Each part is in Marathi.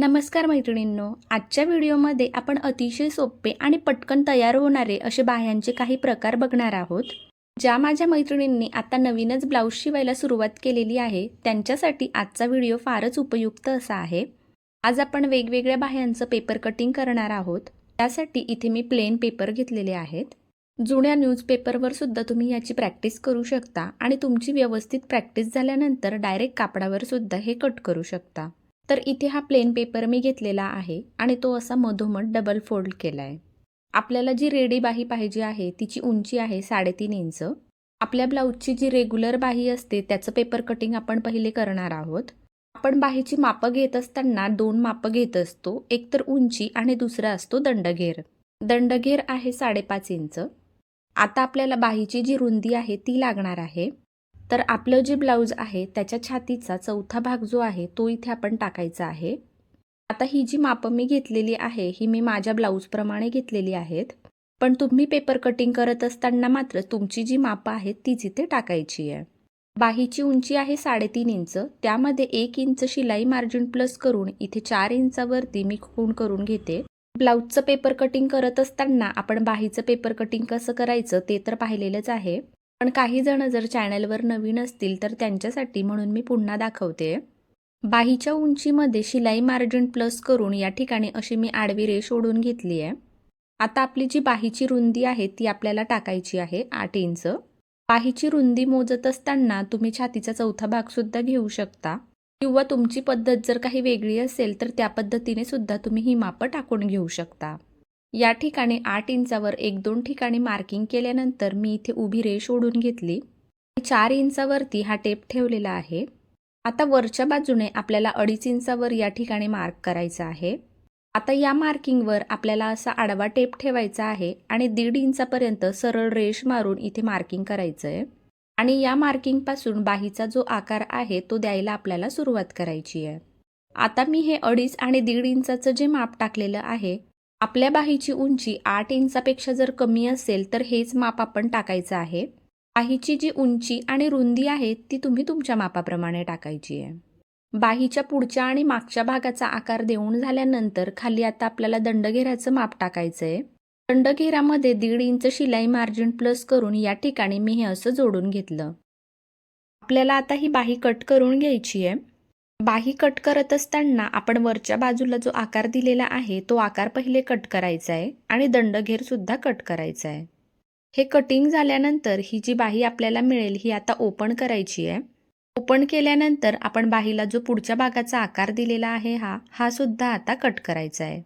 नमस्कार मैत्रिणींनो आजच्या व्हिडिओमध्ये आपण अतिशय सोपे आणि पटकन तयार होणारे असे बाह्यांचे काही प्रकार बघणार आहोत. ज्या माझ्या मैत्रिणींनी आता नवीनच ब्लाऊज शिवायला सुरुवात केलेली आहे त्यांच्यासाठी आजचा व्हिडिओ फारच उपयुक्त असा आहे. आज आपण वेगवेगळ्या बाह्यांचं पेपर कटिंग करणार आहोत. त्यासाठी इथे मी प्लेन पेपर घेतलेले आहेत. जुन्या न्यूजपेपरवर सुद्धा तुम्ही याची प्रॅक्टिस करू शकता आणि तुमची व्यवस्थित प्रॅक्टिस झाल्यानंतर डायरेक्ट कापडावर सुद्धा हे कट करू शकता. तर इथे हा प्लेन पेपर मी घेतलेला आहे आणि तो असा मधोमध डबल फोल्ड केला आहे आपल्याला जी रेडी बाही पाहिजे आहे तिची उंची आहे साडेतीन इंच. आपल्या ब्लाऊजची जी रेग्युलर बाही असते त्याचं पेपर कटिंग आपण पहिले करणार आहोत. आपण बाहीची मापं घेत असताना दोन मापं घेत असतो एक तर उंची आणि दुसरा असतो दंडघेर. दंडघेर आहे साडेपाच इंच. आता आपल्याला बाहीची जी रुंदी आहे ती लागणार आहे. तर आपलं जे ब्लाऊज आहे त्याच्या छातीचा चौथा भाग जो आहे तो इथे आपण टाकायचा आहे. आता ही जी मापं मी घेतलेली आहे ही मी माझ्या ब्लाऊजप्रमाणे घेतलेली आहेत. पण तुम्ही पेपर कटिंग करत असताना मात्र तुमची जी मापं आहेत तीच इथे टाकायची आहे. बाहीची उंची आहे साडेतीन इंच त्यामध्ये एक इंच शिलाई मार्जिन प्लस करून इथे चार इंचावरती मी खूण करून घेते. ब्लाऊजचं पेपर कटिंग करत असताना आपण बाहीचं पेपर कटिंग कसं करायचं ते तर पाहिलेलंच आहे. पण काही जण जर चॅनलवर नवीन असतील तर त्यांच्यासाठी म्हणून मी पुन्हा दाखवते. बाहीच्या उंचीमध्ये शिलाई मार्जिन प्लस करून या ठिकाणी अशी मी आडवी रेष ओढून घेतली आहे. आता आपली जी बाहीची रुंदी आहे ती आपल्याला टाकायची आहे आठ इंच. बाहीची रुंदी मोजत असताना तुम्ही छातीचा चौथा भागसुद्धा घेऊ शकता. किंवा तुमची पद्धत जर काही वेगळी असेल तर त्या पद्धतीने सुद्धा तुम्ही ही मापं टाकून घेऊ शकता. या ठिकाणी आठ इंचावर एक दोन ठिकाणी मार्किंग केल्यानंतर मी इथे उभी रेष ओढून घेतली. चार इंचावरती हा टेप ठेवलेला आहे. आता वरच्या बाजूने आपल्याला अडीच इंचावर या ठिकाणी मार्क करायचा आहे. आता या मार्किंगवर आपल्याला असा आडवा टेप ठेवायचा आहे आणि दीड इंचापर्यंत सरळ रेष मारून इथे मार्किंग करायचं आहे आणि या मार्किंगपासून बाहीचा जो आकार आहे तो द्यायला आपल्याला सुरुवात करायची आहे. आता मी हे अडीच आणि दीड इंचाचं जे माप टाकलेलं आहे आपल्या बाहीची उंची आठ इंचापेक्षा जर कमी असेल तर हेच माप आपण टाकायचं आहे. बाहीची जी उंची आणि रुंदी आहे ती तुम्ही तुमच्या मापाप्रमाणे टाकायची आहे. बाहीच्या पुढच्या आणि मागच्या भागाचा आकार देऊन झाल्यानंतर खाली आता आपल्याला दंडघेराचं माप टाकायचं आहे दंडघेरामध्ये दीड इंच शिलाई मार्जिन प्लस करून या ठिकाणी मी हे असं जोडून घेतलं. आपल्याला आता ही बाही कट करून घ्यायची आहे. बाही कट करत असताना आपण वरच्या बाजूला जो आकार दिलेला आहे तो आकार पहिले कट करायचा आहे आणि दंडघेर सुद्धा कट करायचा आहे. हे कटिंग झाल्यानंतर ही जी बाही आपल्याला मिळेल ही आता ओपन करायची आहे. ओपन केल्यानंतर आपण बाहीला जो पुढच्या भागाचा आकार दिलेला आहे हा हा सुद्धा आता कट करायचा आहे.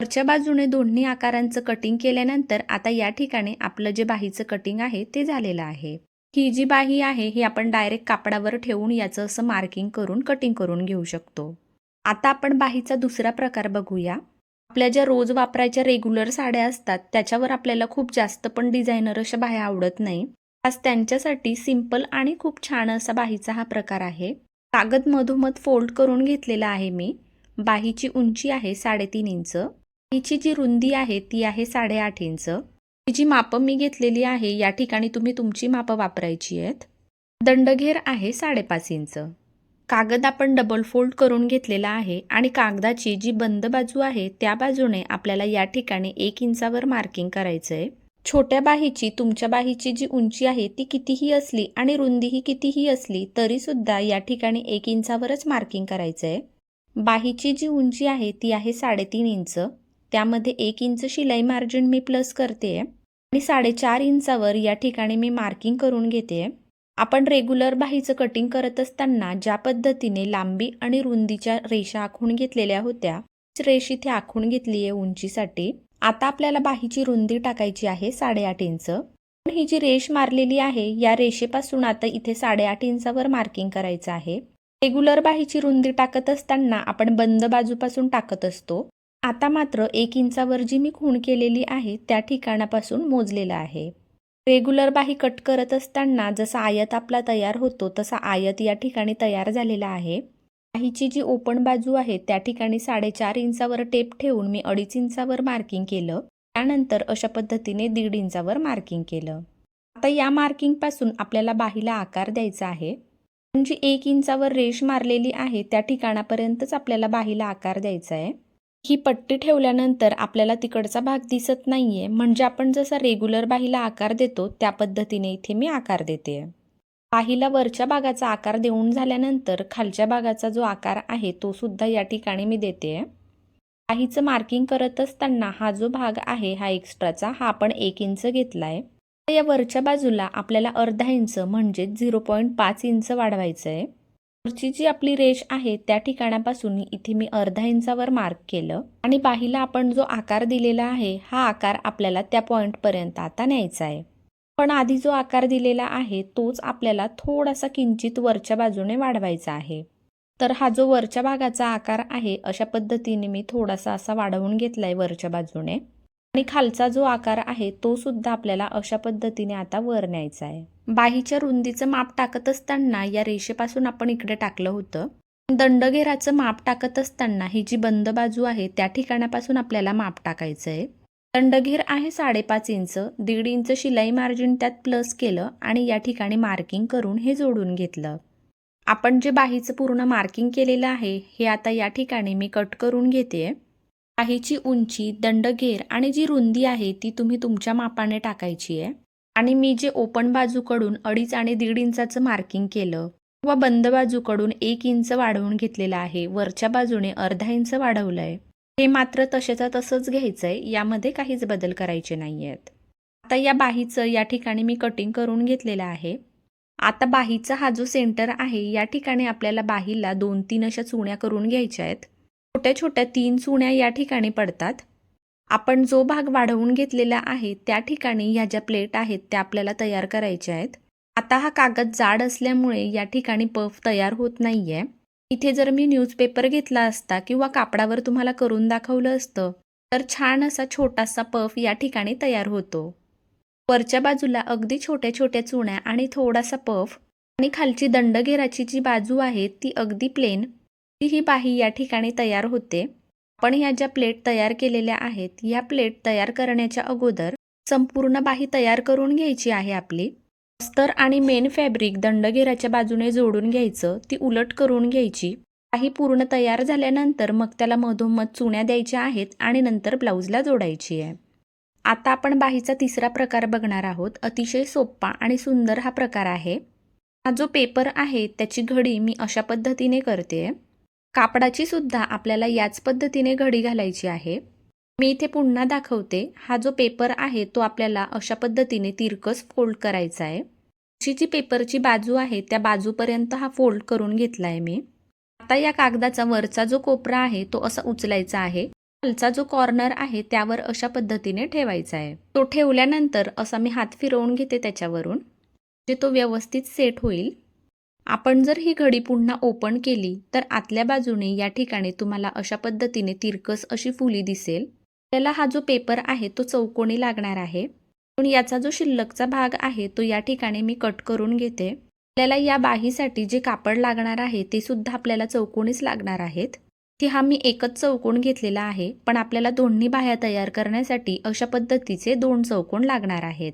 वरच्या बाजूने दोन्ही आकारांचं कटिंग केल्यानंतर आता या ठिकाणी आपलं जे बाहीचं कटिंग आहे ते झालेलं आहे. ही जी बाही आहे ही आपण डायरेक्ट कापडावर ठेवून याचं असं मार्किंग करून कटिंग करून घेऊ शकतो. आता आपण बाहीचा दुसरा प्रकार बघूया. आपल्या ज्या रोज वापरायच्या रेग्युलर साड्या असतात त्याच्यावर आपल्याला खूप जास्त पण डिझायनर अशा बाह्या आवडत नाही. आज त्यांच्यासाठी सिंपल आणि खूप छान असा बाहीचा हा प्रकार आहे. कागद मधोमध फोल्ड करून घेतलेला आहे मी. बाहीची उंची आहे साडेतीन इंच. बाहीची जी रुंदी आहे ती आहे साडेआठ इंच. ही जी मापं मी घेतलेली आहे या ठिकाणी तुम्ही तुमची मापं वापरायची आहेत. दंडघेर आहे साडेपाच इंच. कागद आपण डबल फोल्ड करून घेतलेला आहे आणि कागदाची जी बंद बाजू आहे त्या बाजूने आपल्याला या ठिकाणी एक इंचावर मार्किंग करायचं आहे छोट्या बाहीची तुमच्या बाहीची जी उंची आहे ती कितीही असली आणि रुंदीही कितीही असली तरीसुद्धा या ठिकाणी एक इंचावरच मार्किंग करायचं आहे बाहीची जी उंची आहे ती आहे साडेतीन इंच. त्यामध्ये एक इंच शिलाई मार्जिन मी प्लस करते आहे आणि साडेचार इंचावर या ठिकाणी मी मार्किंग करून घेते. आपण रेग्युलर बाहीचं कटिंग करत असताना ज्या पद्धतीने लांबी आणि रुंदीच्या रेषा आखून घेतलेल्या होत्या रेष इथे आखून घेतली आहे उंचीसाठी. आता आपल्याला बाहीची रुंदी टाकायची आहे साडेआठ इंच. पण ही जी रेष मारलेली आहे या रेषेपासून आता इथे साडेआठ इंचावर मार्किंग करायचं आहे. रेग्युलर बाहीची रुंदी टाकत असताना आपण बंद बाजूपासून टाकत असतो. आता मात्र एक इंचावर जी मी खूण केलेली आहे त्या ठिकाणापासून मोजलेलं आहे. रेग्युलर बाही कट करत असताना जसा आयत आपला तयार होतो तसा आयत या ठिकाणी तयार झालेला आहे. बाहीची जी ओपन बाजू आहे त्या ठिकाणी साडेचार इंचावर टेप ठेवून मी अडीच इंचावर मार्किंग केलं. त्यानंतर अशा पद्धतीने दीड इंचावर मार्किंग केलं. आता या मार्किंगपासून आपल्याला बाहीला आकार द्यायचा आहे. जी एक इंचावर रेष मारलेली आहे त्या ठिकाणापर्यंतच आपल्याला बाहीला आकार द्यायचा आहे. ही पट्टी ठेवल्यानंतर आपल्याला तिकडचा भाग दिसत नाहीये. म्हणजे आपण जसा रेग्युलर बाहीला आकार देतो त्या पद्धतीने इथे मी आकार देते. बाहीला वरच्या भागाचा आकार देऊन झाल्यानंतर खालच्या भागाचा जो आकार आहे तो सुद्धा या ठिकाणी मी देते. बाहीचं मार्किंग करत असताना हा जो भाग आहे हा एक्स्ट्राचा हा आपण एक इंच घेतला आहे या वरच्या बाजूला आपल्याला अर्धा इंच म्हणजे झिरो पॉईंट पाच इंच वाढवायचं आहे वरची जी आपली रेष आहे त्या ठिकाणापासून इथे मी अर्धा इंचावर मार्क केलं. आणि बाहीला आपण जो आकार दिलेला आहे हा आकार आपल्याला त्या पॉईंटपर्यंत आता न्यायचा आहे. पण आधी जो आकार दिलेला आहे तोच आपल्याला थोडासा किंचित वरच्या बाजूने वाढवायचा आहे. तर हा जो वरच्या भागाचा आकार आहे अशा पद्धतीने मी थोडासा असा वाढवून घेतलाय वरच्या बाजूने. आणि खालचा जो आकार आहे तो सुद्धा आपल्याला अशा पद्धतीने आता वर न्यायचा आहे. बाहीच्या रुंदीचं माप टाकत असताना या रेषेपासून आपण इकडे टाकलं होतं. दंडघेराचं माप टाकत असताना ही जी बंद बाजू आहे त्या ठिकाणापासून आपल्याला माप टाकायचं आहे. दंडघेर आहे साडेपाच इंच दीड इंच शिलाई मार्जिन त्यात प्लस केलं आणि या ठिकाणी मार्किंग करून हे जोडून घेतलं. आपण जे बाहीचं पूर्ण मार्किंग केलेलं आहे हे आता या ठिकाणी मी कट करून घेते बाहीची उंची दंडघेर आणि जी रुंदी आहे ती तुम्ही तुमच्या मापाने टाकायची आहे. आणि मी जे ओपन बाजूकडून अडीच आणि दीड इंचाचं मार्किंग केलं किंवा बंद बाजूकडून एक इंच वाढवून घेतलेलं आहे वरच्या बाजूने अर्धा इंच वाढवलं आहे हे मात्र तसेचा तसंच घ्यायचं आहे यामध्ये काहीच बदल करायचे नाही आहेत आता या बाहीचं या ठिकाणी मी कटिंग करून घेतलेलं आहे. आता बाहीचा हा जो सेंटर आहे या ठिकाणी आपल्याला बाहीला दोन तीन अशा चुण्या करून घ्यायच्या आहेत. छोट्या छोट्या तीन चुण्या या ठिकाणी पडतात. आपण जो भाग वाढवून घेतलेला आहे त्या ठिकाणी ह्या ज्या प्लेट आहेत त्या आपल्याला तयार करायच्या आहेत. आता हा कागद जाड असल्यामुळे या ठिकाणी पफ तयार होत नाही आहे इथे जर मी न्यूजपेपर घेतला असता किंवा कापडावर तुम्हाला करून दाखवलं असतं तर छान असा छोटासा पफ या ठिकाणी तयार होतो. वरच्या बाजूला अगदी छोट्या छोट्या चुण्या आणि थोडासा पफ आणि खालची दंडघेराची जी बाजू आहे ती अगदी प्लेन ती ही बाही या ठिकाणी तयार होते. आपण ह्या ज्या प्लेट तयार केलेल्या आहेत या प्लेट तयार करण्याच्या अगोदर संपूर्ण बाही तयार करून घ्यायची आहे आपली. अस्तर आणि मेन फॅब्रिक दंडघेराच्या बाजूने जोडून घ्यायचं ती उलट करून घ्यायची. बाही पूर्ण तयार झाल्यानंतर मग त्याला मधोमध चुण्या द्यायच्या आहेत आणि नंतर ब्लाऊजला जोडायची आहे. आता आपण बाहीचा तिसरा प्रकार बघणार आहोत. अतिशय सोप्पा आणि सुंदर हा प्रकार आहे. हा जो पेपर आहे त्याची घडी मी अशा पद्धतीने करते. कापडाची सुद्धा आपल्याला याच पद्धतीने घडी घालायची आहे. मी इथे पुन्हा दाखवते हा जो पेपर आहे तो आपल्याला अशा पद्धतीने तिरकस फोल्ड करायचा आहे. अशी जी पेपरची बाजू आहे त्या बाजूपर्यंत हा फोल्ड करून घेतला आहे मी. आता या कागदाचा वरचा जो कोपरा आहे तो असा उचलायचा आहे. खालचा जो कॉर्नर आहे त्यावर अशा पद्धतीने ठेवायचा आहे. तो ठेवल्यानंतर असा मी हात फिरवून घेते त्याच्यावरून. जे तो व्यवस्थित सेट होईल. आपण जर ही घडी पुन्हा ओपन केली तर आतल्या बाजूने या ठिकाणी तुम्हाला अशा पद्धतीने तिरकस अशी फुली दिसेल. त्याला हा जो पेपर आहे तो चौकोनी लागणार आहे. पण याचा जो शिल्लकचा भाग आहे तो या ठिकाणी मी कट करून घेते. आपल्याला या बाहीसाठी जे कापड लागणार आहे ते सुद्धा आपल्याला चौकोनीच लागणार आहेत. की हा मी एकच चौकोन घेतलेला आहे पण आपल्याला दोन्ही बाह्या तयार करण्यासाठी अशा पद्धतीचे दोन चौकोन लागणार आहेत.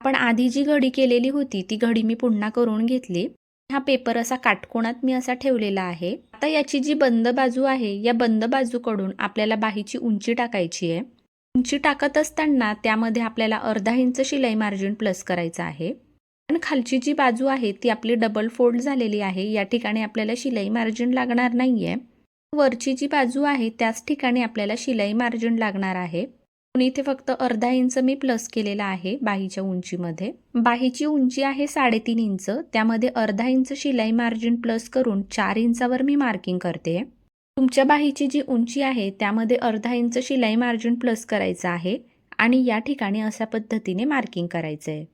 आपण आधी जी घडी केलेली होती ती घडी मी पुन्हा करून घेतली. हा पेपर असा काटकोणात मी असा ठेवलेला आहे. आता याची जी बंद बाजू आहे या बंद बाजूकडून आपल्याला बाहीची उंची टाकायची आहे. उंची टाकत असताना त्यामध्ये आपल्याला अर्धा इंच शिलाई मार्जिन प्लस करायचं आहे. पण खालची जी बाजू आहे ती आपली डबल फोल्ड झालेली आहे. या ठिकाणी आपल्याला शिलाई मार्जिन लागणार नाही आहे वरची जी बाजू आहे त्याच ठिकाणी आपल्याला शिलाई मार्जिन लागणार आहे. इथे फक्त अर्धा इंच मी प्लस केलेला आहे बाहीच्या उंचीमध्ये. बाहीची उंची आहे साडेतीन इंच. त्यामध्ये अर्धा इंच शिलाई मार्जिन प्लस करून चार इंचावर मी मार्किंग करते. तुमच्या बाहीची जी उंची आहे त्यामध्ये अर्धा इंच शिलाई मार्जिन प्लस करायचं आहे आणि या ठिकाणी अशा पद्धतीने मार्किंग करायचं आहे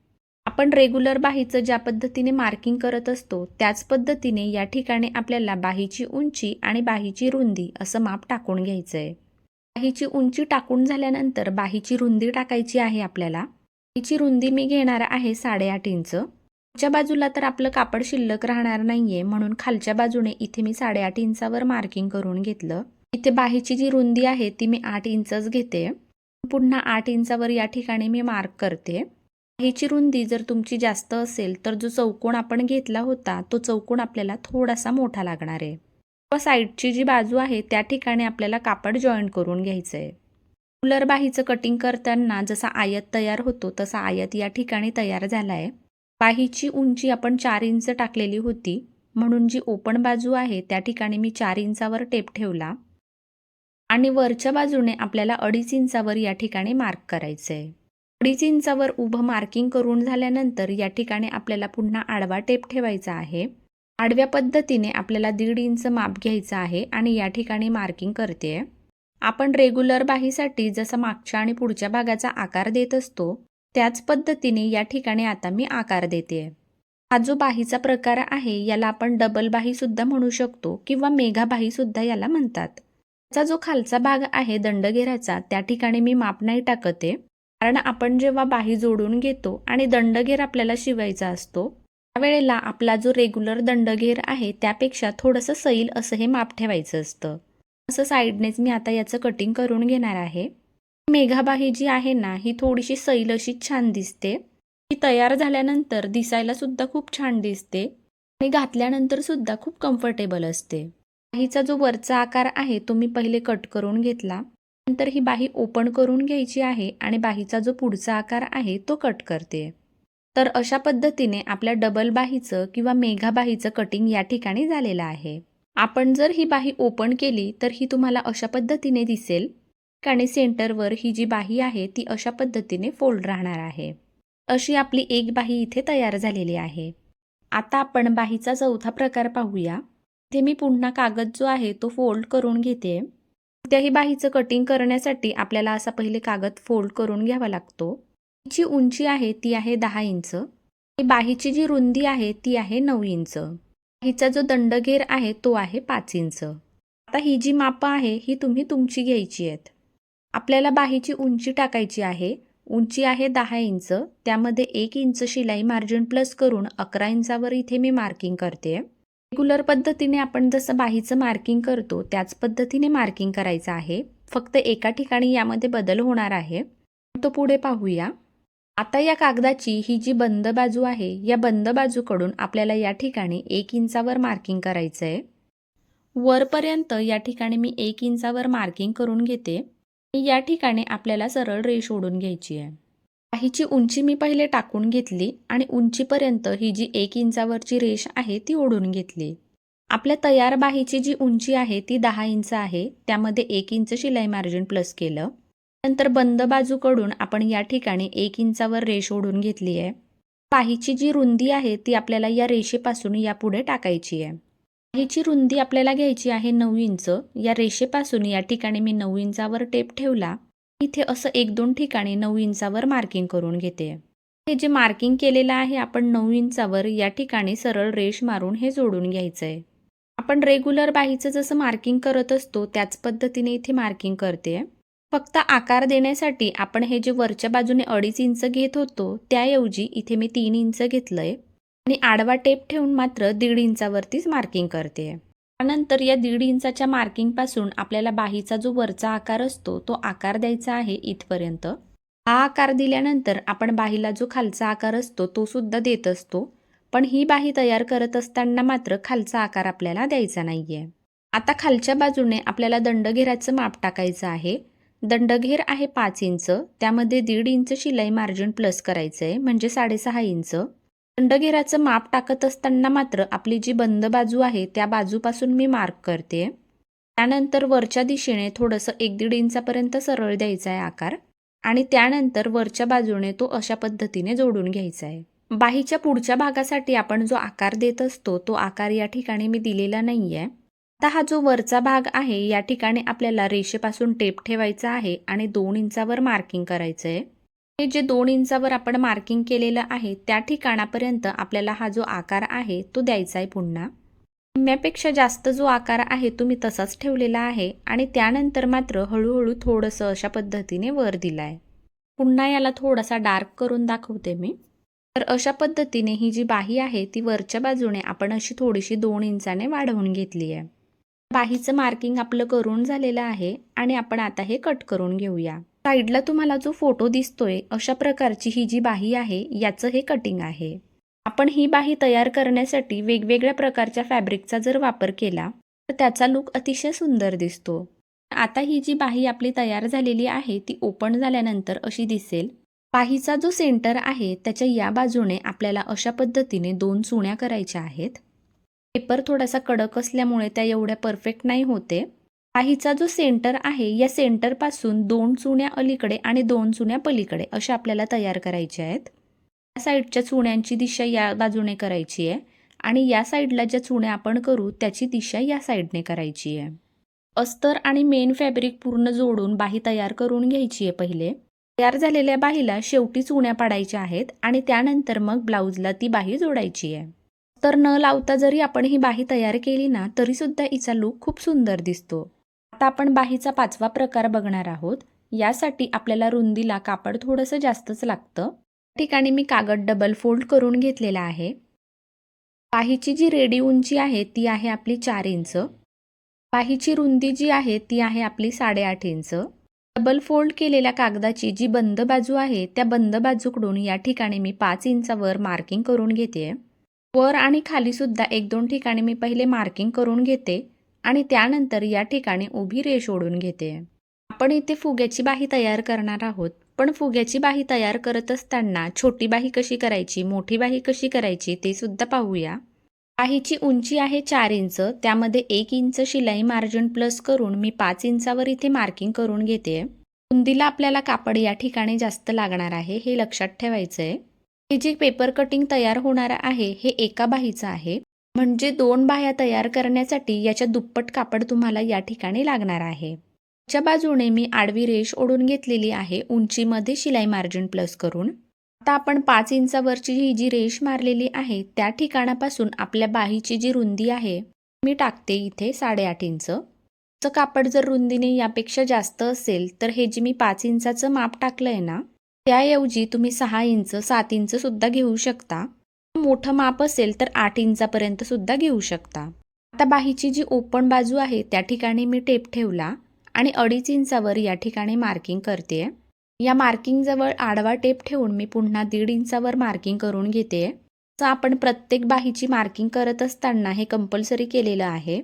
आपण रेग्युलर बाहीचं ज्या पद्धतीने मार्किंग करत असतो त्याच पद्धतीने या ठिकाणी आपल्याला बाहीची उंची आणि बाहीची रुंदी असं माप टाकून घ्यायचं आहे बाहीची उंची टाकून झाल्यानंतर बाहीची रुंदी टाकायची आहे आपल्याला. हिची रुंदी मी घेणार आहे साडेआठ इंच. पुढच्या बाजूला तर आपलं कापड शिल्लक राहणार नाहीये म्हणून खालच्या बाजूने इथे मी साडेआठ इंचावर मार्किंग करून घेतलं. इथे बाहीची जी रुंदी आहे ती मी आठ इंचच घेते. पुन्हा आठ इंचावर या ठिकाणी मी मार्क करते. बाहीची रुंदी जर तुमची जास्त असेल तर जो चौकोन आपण घेतला होता तो चौकोन आपल्याला थोडासा मोठा लागणार आहे. व साईडची जी बाजू आहे त्या ठिकाणी आपल्याला कापड जॉईंट करून घ्यायचं आहे कुलर बाहीचं कटिंग करताना जसा आयत तयार होतो तसा आयत या ठिकाणी तयार झाला आहे बाहीची उंची आपण चार इंच टाकलेली होती म्हणून जी ओपन बाजू आहे त्या ठिकाणी मी चार इंचावर टेप ठेवला. आणि वरच्या बाजूने आपल्याला अडीच इंचावर या ठिकाणी मार्क करायचं आहे अडीच इंचावर उभं मार्किंग करून झाल्यानंतर या ठिकाणी आपल्याला पुन्हा आडवा टेप ठेवायचा आहे. आडव्या पद्धतीने आपल्याला दीड इंच माप घ्यायचं आहे आणि या ठिकाणी मार्किंग करते. आपण रेग्युलर बाहीसाठी जसं मागच्या आणि पुढच्या भागाचा आकार देत असतो त्याच पद्धतीने या ठिकाणी आता मी आकार देते. हा जो बाहीचा प्रकार आहे याला आपण डबल बाही सुद्धा म्हणू शकतो किंवा मेघा बाही सुद्धा याला म्हणतात. त्याचा जो खालचा भाग आहे दंडघेराचा त्या ठिकाणी मी माप नाही टाकते. कारण आपण जेव्हा बाही जोडून घेतो आणि दंडघेर आपल्याला शिवायचा असतो त्यावेळेला आपला जो रेग्युलर दंडघेर आहे त्यापेक्षा थोडंसं सैल असं हे माप ठेवायचं असतं. असं साईडनेच मी आता याचं कटिंग करून घेणार आहे. मेघाबाही जी आहे ना ही थोडीशी सैल अशी छान दिसते. ती तयार झाल्यानंतर दिसायला सुद्धा खूप छान दिसते. आणि घातल्यानंतर सुद्धा खूप कम्फर्टेबल असते. बाहीचा जो वरचा आकार आहे तो मी पहिले कट करून घेतला. नंतर ही बाही ओपन करून घ्यायची आहे आणि बाहीचा जो पुढचा आकार आहे तो कट करते. तर अशा पद्धतीने आपल्या डबल बाहीचं किंवा मेघा बाहीचं कटिंग या ठिकाणी झालेलं आहे. आपण जर ही बाही ओपन केली तर ही तुम्हाला अशा पद्धतीने दिसेल. कारण सेंटरवर ही जी बाही आहे ती अशा पद्धतीने फोल्ड राहणार आहे. अशी आपली एक बाही इथे तयार झालेली आहे. आता आपण बाहीचा चौथा प्रकार पाहूया. इथे मी पुन्हा कागद जो आहे तो फोल्ड करून घेते. कोणत्याही बाहीचं कटिंग करण्यासाठी आपल्याला असा पहिले कागद फोल्ड करून घ्यावा लागतो. जी उंची आहे ती आहे दहा इंच. आणि बाहीची जी रुंदी आहे ती आहे नऊ इंच. बाहीचा जो दंडघेर आहे तो आहे पाच इंच. आता ही जी मापं आहे ही तुम्ही तुमची घ्यायची आहेत. आपल्याला बाहीची उंची टाकायची आहे. उंची आहे दहा इंच. त्यामध्ये एक इंच शिलाई मार्जिन प्लस करून अकरा इंचावर इथे मी मार्किंग करते. रेग्युलर पद्धतीने आपण जसं बाहीचं मार्किंग करतो त्याच पद्धतीने मार्किंग करायचं आहे. फक्त एका ठिकाणी यामध्ये बदल होणार आहे. तो पुढे पाहूया. आता या कागदाची ही जी बंद बाजू आहे या बंद बाजूकडून आपल्याला या ठिकाणी एक इंचावर मार्किंग करायचं आहे वरपर्यंत या ठिकाणी मी एक इंचावर मार्किंग करून घेते. या ठिकाणी आपल्याला सरळ रेष ओढून घ्यायची आहे. काहीची उंची मी पहिले टाकून घेतली आणि उंचीपर्यंत ही जी एक इंचावरची रेष आहे ती ओढून घेतली. आपल्या तयार बाहीची जी उंची आहे ती दहा इंच आहे त्यामध्ये एक इंच शिलाई मार्जिन प्लस केलं. नंतर बंद बाजूकडून आपण या ठिकाणी एक इंचावर रेष ओढून घेतली आहे. पाहीची जी रुंदी आहे ती आपल्याला या रेषेपासून यापुढे टाकायची आहे. पाहीची रुंदी आपल्याला घ्यायची आहे नऊ इंच. या रेषेपासून या ठिकाणी मी नऊ इंचावर टेप ठेवला. इथे असं एक दोन ठिकाणी नऊ इंचावर मार्किंग करून घेते. हे जे मार्किंग केलेलं आहे आपण नऊ इंचावर या ठिकाणी सरळ रेष मारून हे जोडून घ्यायचं आहे आपण रेग्युलर बाहीचं जसं मार्किंग करत असतो त्याच पद्धतीने इथे मार्किंग करते. फक्त आकार देण्यासाठी आपण हे जे वरच्या बाजूने अडीच इंच घेत होतो त्याऐवजी इथे मी तीन इंच घेतलंय. आणि आडवा टेप ठेवून मात्र दीड इंचावरतीच मार्किंग करते. त्यानंतर या दीड इंचाच्या मार्किंगपासून आपल्याला बाहीचा जो वरचा आकार असतो तो आकार द्यायचा आहे इथपर्यंत. हा आकार दिल्यानंतर आपण बाहीला जो खालचा आकार असतो तो सुद्धा देत असतो. पण ही बाही तयार करत असताना मात्र खालचा आकार आपल्याला द्यायचा नाहीये. आता खालच्या बाजूने आपल्याला दंडघेराचं माप टाकायचं आहे. दंडघेर आहे पाच इंच त्यामध्ये दीड इंच शिलाई मार्जिन प्लस करायचं आहे म्हणजे साडेसहा इंच. दंडघेराचं माप टाकत असताना मात्र आपली जी बंद बाजू आहे त्या बाजूपासून मी मार्क करते. त्यानंतर वरच्या दिशेने थोडंसं एक दीड इंचापर्यंत सरळ द्यायचा आहे आकार आणि त्यानंतर वरच्या बाजूने तो अशा पद्धतीने जोडून घ्यायचा आहे बाहीच्या पुढच्या भागासाठी आपण जो आकार देत असतो तो आकार या ठिकाणी मी दिलेला नाही आहे आता हा जो वरचा भाग आहे या ठिकाणी आपल्याला रेषेपासून टेप ठेवायचा आहे आणि दोन इंचावर मार्किंग करायचं आहे हे जे दोन इंचावर आपण मार्किंग केलेलं आहे त्या ठिकाणापर्यंत आपल्याला हा जो आकार आहे तो द्यायचा आहे पुन्हा. निम्म्यापेक्षा जास्त जो आकार आहे तो मी तसाच ठेवलेला आहे आणि त्यानंतर मात्र हळूहळू थोडंसं अशा पद्धतीने वर दिला आहे पुन्हा याला थोडासा डार्क करून दाखवते मी. तर अशा पद्धतीने ही जी बाही आहे ती वरच्या बाजूने आपण अशी थोडीशी दोन इंचाने वाढवून घेतली आहे बाहीचं मार्किंग आपलं करून झालेलं आहे आणि आपण आता हे कट करून घेऊया. साईडला तुम्हाला जो फोटो दिसतोय अशा प्रकारची ही जी बाही आहे याचं हे कटिंग आहे. आपण ही बाही तयार करण्यासाठी वेगवेगळ्या प्रकारच्या फॅब्रिकचा जर वापर केला तर त्याचा लुक अतिशय सुंदर दिसतो. आता ही जी बाही आपली तयार झालेली आहे ती ओपन झाल्यानंतर अशी दिसेल. बाहीचा जो सेंटर आहे त्याच्या या बाजूने आपल्याला अशा पद्धतीने दोन चुण्या करायच्या आहेत. पेपर थोडासा कडक असल्यामुळे त्या एवढ्या परफेक्ट नाही होते. बाहीचा जो सेंटर आहे या सेंटरपासून दोन चुण्या अलीकडे आणि दोन चुण्या पलीकडे अशा आपल्याला तयार करायच्या आहेत. या साईडच्या चुण्यांची दिशा या बाजूने करायची आहे आणि या साईडला ज्या चुण्या आपण करू त्याची दिशा या साईडने करायची आहे. अस्तर आणि मेन फॅब्रिक पूर्ण जोडून बाही तयार करून घ्यायची आहे पहिले. तयार झालेल्या बाहीला शेवटी चुण्या पाडायच्या आहेत आणि त्यानंतर मग ब्लाऊजला ती बाही जोडायची आहे. तर न लावता जरी आपण ही बाही तयार केली ना तरी सुद्धा हिचा लुक खूप सुंदर दिसतो. आता आपण बाहीचा पाचवा प्रकार बघणार आहोत. यासाठी आपल्याला रुंदीला कापड थोडंसं जास्तच लागतं. ठिकाणी मी कागद डबल फोल्ड करून घेतलेला आहे. बाहीची जी रेडी उंची आहे ती आहे आपली चार इंच. बाहीची रुंदी जी आहे ती आहे आपली साडेआठ इंच. डबल फोल्ड केलेल्या कागदाची जी बंद बाजू आहे त्या बंद बाजूकडून या ठिकाणी मी पाच इंचावर मार्किंग करून घेते वर आणि खालीसुद्धा एक दोन ठिकाणी मी पहिले मार्किंग करून घेते आणि त्यानंतर या ठिकाणी उभी रेष ओढून घेते. आपण इथे फुग्याची बाही तयार करणार आहोत पण फुग्याची बाही तयार करत असताना छोटी बाही कशी करायची मोठी बाही कशी करायची ते सुद्धा पाहूया. बाहीची उंची आहे चार इंच त्यामध्ये एक इंच शिलाई मार्जिन प्लस करून मी पाच इंचावर इथे मार्किंग करून घेते. बुंदीला आपल्याला कापड या ठिकाणी जास्त लागणार आहे हे लक्षात ठेवायचं आहे हे जे पेपर कटिंग तयार होणार आहे हे एका बाहीचं आहे. म्हणजे दोन बाह्या तयार करण्यासाठी याच्या दुप्पट कापड तुम्हाला या ठिकाणी लागणार आहे. च्या बाजूने मी आडवी रेष ओढून घेतलेली आहे उंचीमध्ये शिलाई मार्जिन प्लस करून. आता आपण पाच इंचावरची ही जी रेष मारलेली आहे त्या ठिकाणापासून आपल्या बाहीची जी रुंदी आहे मी टाकते इथे साडेआठ इंच. कापड जर रुंदीने यापेक्षा जास्त असेल तर हे जे मी पाच इंचाचं माप टाकलं आहे ना त्याऐवजी तुम्ही सहा इंच सात इंच सुद्धा घेऊ शकता. मोठं माप असेल तर आठ इंचापर्यंत सुद्धा घेऊ शकता. आता बाहीची जी ओपन बाजू आहे त्या ठिकाणी मी टेप ठेवला आणि अडीच इंचावर या ठिकाणी मार्किंग करते. या मार्किंगजवळ आडवा टेप ठेवून मी पुन्हा दीड इंचावर मार्किंग करून घेते. तर आपण प्रत्येक बाहीची मार्किंग करत असताना हे कंपल्सरी केलेलं आहे.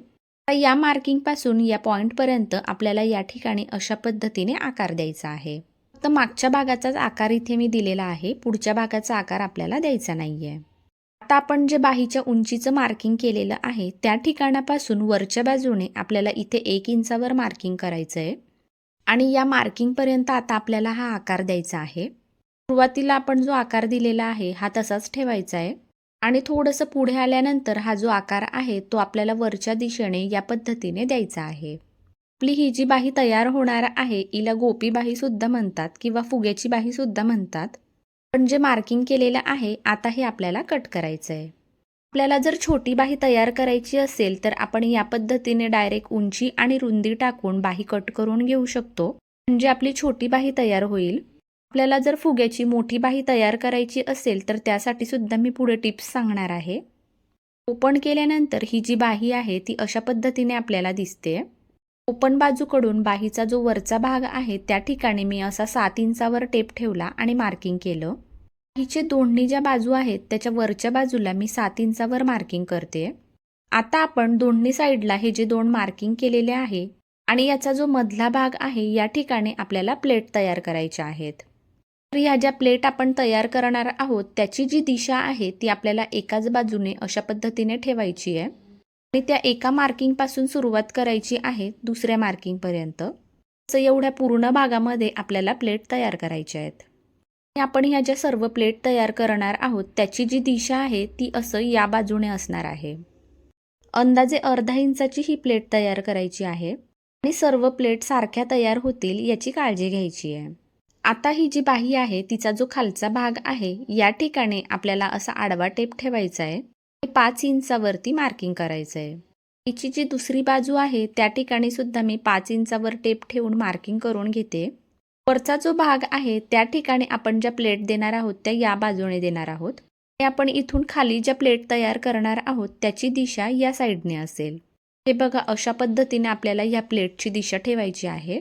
तर या मार्किंगपासून या पॉईंटपर्यंत आपल्याला या ठिकाणी अशा पद्धतीने आकार द्यायचा आहे. फक्त मागच्या भागाचाच आकार इथे मी दिलेला आहे. पुढच्या भागाचा आकार आपल्याला द्यायचा नाही आहे आता आपण जे बाहीच्या उंचीचं मार्किंग केलेलं आहे त्या ठिकाणापासून वरच्या बाजूने आपल्याला इथे एक इंचावर मार्किंग करायचं आहे आणि या मार्किंगपर्यंत आता आपल्याला हा आकार द्यायचा आहे. सुरुवातीला आपण जो आकार दिलेला आहे हा तसाच ठेवायचा आहे आणि थोडंसं पुढे आल्यानंतर हा जो आकार आहे तो आपल्याला वरच्या दिशेने या पद्धतीने द्यायचा आहे. आपली ही जी बाही तयार होणार आहे हिला गोपी बाहीसुद्धा म्हणतात किंवा फुग्याची बाही सुद्धा म्हणतात. पण जे मार्किंग केलेलं आहे आता हे आपल्याला कट करायचं आहे आपल्याला जर छोटी बाही तयार करायची असेल तर आपण या पद्धतीने डायरेक्ट उंची आणि रुंदी टाकून बाही कट करून घेऊ शकतो. म्हणजे आपली छोटी बाही तयार होईल आपल्याला जर फुग्याची मोठी बाही तयार करायची असेल तर त्यासाठी सुद्धा मी पुढे टिप्स सांगणार आहे. ओपन केल्यानंतर ही जी बाही आहे ती अशा पद्धतीने आपल्याला दिसते. ओपन बाजूकडून बाहीचा जो वरचा भाग आहे त्या ठिकाणी मी असा सात इंचावर टेप ठेवला आणि मार्किंग केलं. बाहीचे दोन्ही ज्या बाजू आहेत त्याच्या वरच्या बाजूला मी सात इंचावर मार्किंग करते. आता आपण दोन्ही साईडला हे जे दोन मार्किंग केलेले आहे आणि याचा जो मधला भाग आहे या ठिकाणी आपल्याला प्लेट तयार करायच्या आहेत. तर ह्या ज्या प्लेट आपण तयार करणार आहोत त्याची जी दिशा आहे ती आपल्याला एकाच बाजूने अशा पद्धतीने ठेवायची आहे. आणि त्या एका मार्किंगपासून सुरुवात करायची आहे दुसऱ्या मार्किंगपर्यंत. असं एवढ्या पूर्ण भागामध्ये आपल्याला प्लेट तयार करायच्या आहेत. आणि आपण ह्या ज्या सर्व प्लेट तयार करणार आहोत त्याची जी दिशा आहे ती असं या बाजूने असणार आहे. अंदाजे अर्धा इंचाची ही प्लेट तयार करायची आहे. आणि सर्व प्लेट सारख्या तयार होतील याची काळजी घ्यायची आहे. आता ही जी बाही आहे तिचा जो खालचा भाग आहे या ठिकाणी आपल्याला असा आडवा टेप ठेवायचा आहे. पाच इंचावरती मार्किंग करायचं आहे हिची जी दुसरी बाजू आहे त्या ठिकाणी सुद्धा मी पाच इंचावर टेप ठेवून मार्किंग करून घेते. वरचा जो भाग आहे त्या ठिकाणी आपण ज्या प्लेट देणार आहोत त्या या बाजूने देणार आहोत. आणि आपण इथून खाली ज्या प्लेट तयार करणार आहोत त्याची दिशा या साईडने असेल. हे बघा अशा पद्धतीने आपल्याला ह्या प्लेटची दिशा ठेवायची आहे.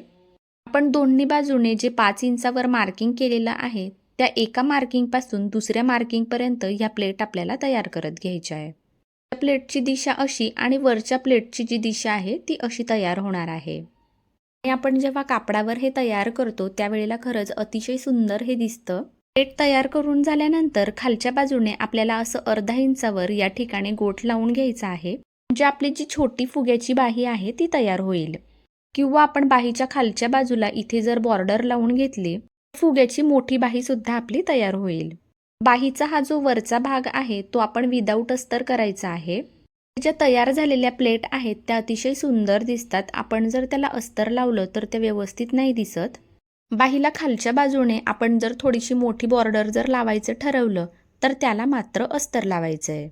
आपण दोन्ही बाजूने जे पाच इंचावर मार्किंग केलेलं आहे त्या एका मार्किंगपासून दुसऱ्या मार्किंगपर्यंत ह्या प्लेट आपल्याला तयार करत घ्यायच्या आहे. त्या प्लेटची दिशा अशी आणि वरच्या प्लेटची जी दिशा आहे ती अशी तयार होणार आहे. आणि आपण जेव्हा कापडावर हे तयार करतो त्यावेळेला खरंच अतिशय सुंदर हे दिसतं. प्लेट तयार करून झाल्यानंतर खालच्या बाजूने आपल्याला असं अर्धा इंचावर या ठिकाणी गोठ लावून घ्यायचा आहे. म्हणजे आपली जी छोटी फुग्याची बाही आहे ती तयार होईल. किंवा आपण बाहीच्या खालच्या बाजूला इथे जर बॉर्डर लावून घेतली फुग्याची मोठी बाही सुद्धा आपली तयार होईल. बाहीचा हा जो वरचा भाग आहे तो आपण विदाऊट अस्तर करायचा आहे. ज्या तयार झालेल्या प्लेट आहेत त्या अतिशय सुंदर दिसतात. आपण जर त्याला अस्तर लावलं तर ते व्यवस्थित नाही दिसत. बाहीला खालच्या बाजूने आपण जर थोडीशी मोठी बॉर्डर जर लावायचं ठरवलं तर त्याला मात्र अस्तर लावायचं आहे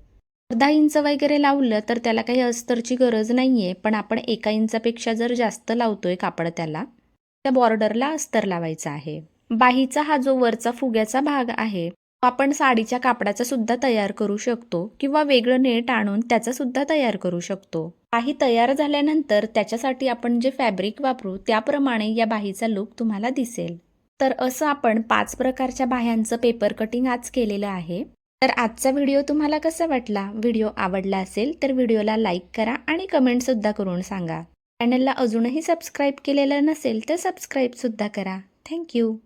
अर्धा इंच वगैरे लावलं तर त्याला काही अस्तरची गरज नाही आहे पण आपण एका इंचापेक्षा जर जास्त लावतोय कापड त्याला त्या बॉर्डरला अस्तर लावायचं आहे. बाहीचा हा जो वरचा फुग्याचा भाग आहे तो आपण साडीच्या कापडाचा सुद्धा तयार करू शकतो किंवा वेगळं नेट आणून त्याचा सुद्धा तयार करू शकतो. बाही तयार झाल्यानंतर त्याच्यासाठी आपण जे फॅब्रिक वापरू त्याप्रमाणे या बाहीचा लुक तुम्हाला दिसेल. तर असं आपण पाच प्रकारच्या बाह्यांचं पेपर कटिंग आज केलेलं आहे. तर आजचा व्हिडिओ तुम्हाला कसा वाटला? व्हिडिओ आवडला असेल तर व्हिडिओला लाईक करा आणि कमेंटसुद्धा करून सांगा. चॅनलला अजूनही सबस्क्राईब केलेलं नसेल तर सबस्क्राईबसुद्धा करा. थँक्यू.